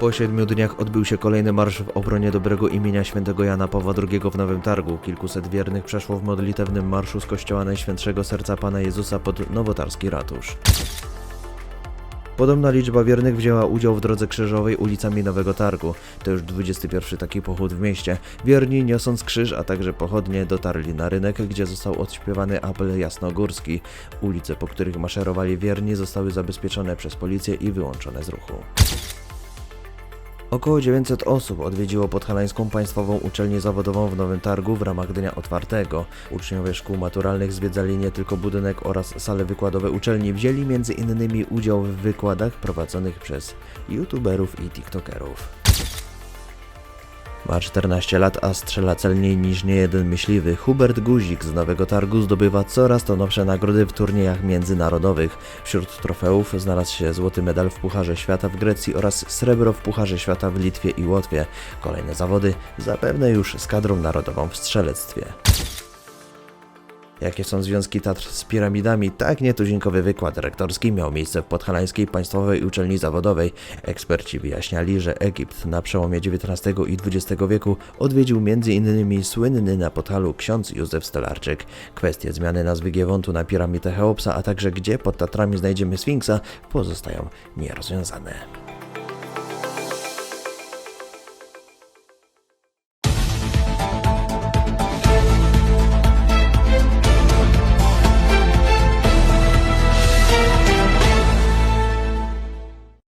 Po siedmiu dniach odbył się kolejny marsz w obronie dobrego imienia świętego Jana Pawła II w Nowym Targu. Kilkuset wiernych przeszło w modlitewnym marszu z kościoła Najświętszego Serca Pana Jezusa pod Nowotarski Ratusz. Podobna liczba wiernych wzięła udział w drodze krzyżowej ulicami Nowego Targu. To już 21 taki pochód w mieście. Wierni niosąc krzyż, a także pochodnie dotarli na rynek, gdzie został odśpiewany apel jasnogórski. Ulice, po których maszerowali wierni zostały zabezpieczone przez policję i wyłączone z ruchu. Około 900 osób odwiedziło Podhalańską Państwową Uczelnię Zawodową w Nowym Targu w ramach Dnia Otwartego. Uczniowie szkół maturalnych zwiedzali nie tylko budynek oraz sale wykładowe uczelni, wzięli m.in. udział w wykładach prowadzonych przez youtuberów i tiktokerów. Ma 14 lat, a strzela celniej niż niejeden myśliwy. Hubert Guzik z Nowego Targu zdobywa coraz to nowsze nagrody w turniejach międzynarodowych. Wśród trofeów znalazł się złoty medal w Pucharze Świata w Grecji oraz srebro w Pucharze Świata w Litwie i Łotwie. Kolejne zawody zapewne już z kadrą narodową w strzelectwie. Jakie są związki Tatr z piramidami? Tak nietuzinkowy wykład rektorski miał miejsce w Podhalańskiej Państwowej Uczelni Zawodowej. Eksperci wyjaśniali, że Egipt na przełomie XIX i XX wieku odwiedził m.in. słynny na Podhalu ksiądz Józef Stelarczyk. Kwestie zmiany nazwy Giewontu na piramidę Cheopsa, a także gdzie pod Tatrami znajdziemy Sfinksa, pozostają nierozwiązane.